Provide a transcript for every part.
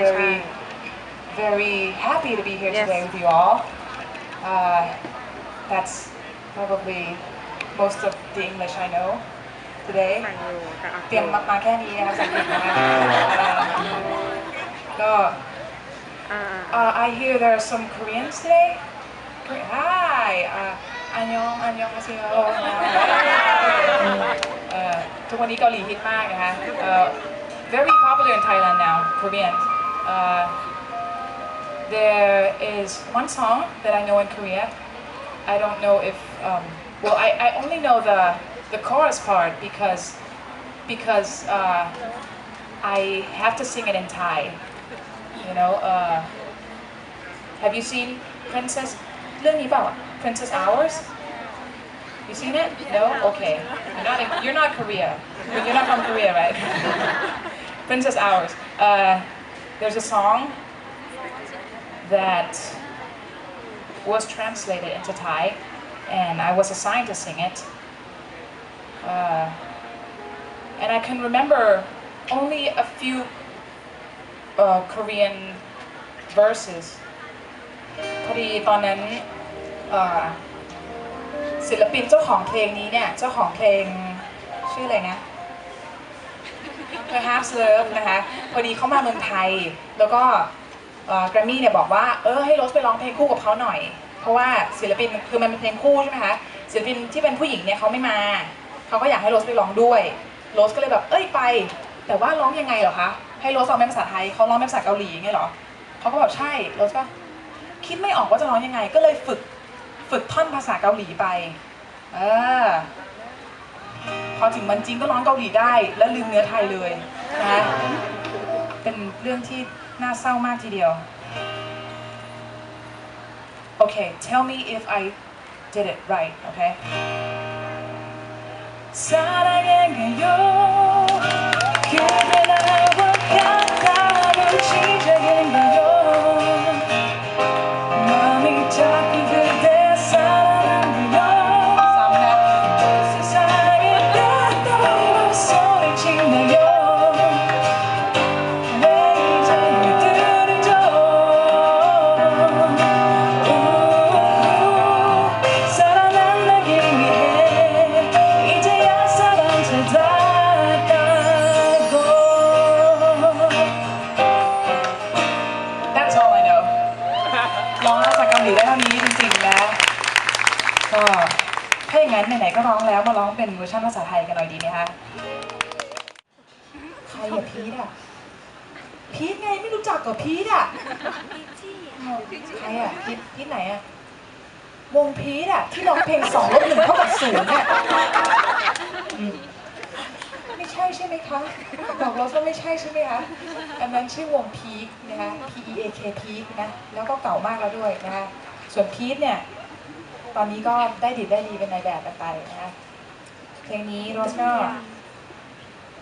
very, very happy to be here yes. today with you all. Uh, that's probably most of the English I know today. เตรียมมาแค่นี้นะครับสำหรับนะก็ uh, uh, I hear there are some Koreans today. Hi uh, อันยองอันยองมาเซียวทุกวันนี้เกาหลีฮิตมากนะคะ. Very popular in Thailand now Koreans. Uh, there is one song that I know in Korea. I don't know if, um, well, I, I only know the, the chorus part because, because uh, I have to sing it in Thai. You know, uh, have you seen Princess, Princess Hours? You seen it? No? Okay. You're not, in, you're not Korea. You're not from Korea, right? Princess Hours. Uh, there's a song that was translated into Thai, and I was assigned to sing it. Uh, and I can remember only a few uh, Korean verses. พอดีตอนนั้นเอ่อศิลปินเจ้าของเพลงนี้เนี่ย เจ้าของเพลงชื่ออะไรนะ Perhaps Love นะคะพอดีเขามาเมืองไทย แล้วก็แกรมมี่เนี่ยบอกว่าเออให้โรสไปร้องเพลงคู่กับเขาหน่อย เพราะว่าศิลปินคือมันเป็นเพลงคู่ใช่ไหมคะศิลปินที่เป็นผู้หญิงเนี่ยเขาไม่มาเขาก็อยากให้โรสไปร้องด้วยโรสก็เลยแบบเอ้ยไป แต่ว่าร้องยังไงเหรอคะให้โรสร้องเป็นภาษาไทยเขาร้องเป็นภาษาเกาหลีไงเหรอเขาก็แบบใช่โรสก็คิดไม่ออกว่าจะร้องยังไง ก็เลยฝึกฝึกท่อนภาษาเกาหลีไปเออ พอถึงมันจริงก็ร้องเกาหลีได้ แล้วลืมเนื้อไทยเลยนะเป็นเรื่องที่น่าเศร้ามากทีเดียว โอเค tell me if I did it right okay 사랑해요 ก็ถ้าอย่างนั้นไหนๆก็ร้องแล้วมาร้องเป็นเวอร์ชันภาษาไทยกันหน่อยดีไหมคะใครอะพีทอะพีทไงไม่รู้จักกับพีทอะใครอะพีทพีทไหนอะวงพีทอะที่ร้องเพลงสองลบหนึ่งเท่ากับศูนย์เนี่ยอืมไม่ใช่ใช่ไหมคะบอกเราว่าไม่ใช่ใช่ไหมคะอันนั้นชื่อวงพีคนะคะ P E A K พีคนะแล้วก็เก่ามากแล้วด้วยนะคะส่วนพีทเนี่ย ตอนนี้ก็ได้ดิบได้ดีเป็นนายแบบกันไปนะคะเพลงนี้โรสก็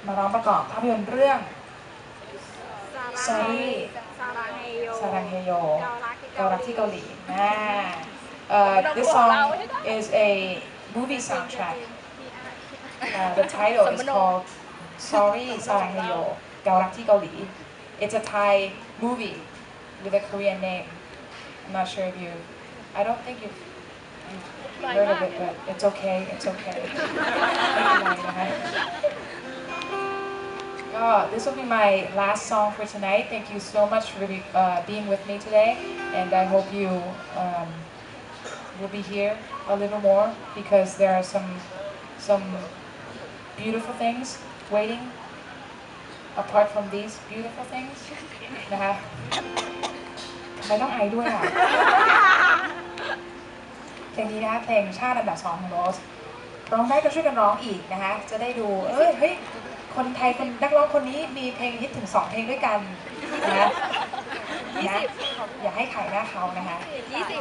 มาร้องประกอบภาพยนตร์เรื่อง Sorry ซารังเฮโยซารังเฮโยเกาลักที่เกาเกาลักหลีที่เกาหลีนะ uh, this song is a movie soundtrack uh, the title is called Sorry ซารังเฮโยเกาลักที่เกาหลี it's a Thai movie with a Korean name I'm not sure if you I don't think you've you've heard of it but it's okay it's okay ไม่เป็นไรนะคะ Oh, this will be my last song for tonight. Thank you so much for be, uh, being with me today, and I hope you um, will be here a little more because there are some some beautiful things waiting apart from these beautiful things. นะคะทำไมต้องไอด้วยอ่ะ เพ ลงนี้นะคะเพลงชาติอันดับสองของโรสร้องได้ก็ช่วยกันร้องอีกนะคะจะได้ดูเอ้ยเฮ้ยคนไทยคนนักร้องคนนี้มีเพลงฮิตถึงสองเพลงด้วยกันนะนะอย่าให้ขายหน้าเขานะคะยี่สิบ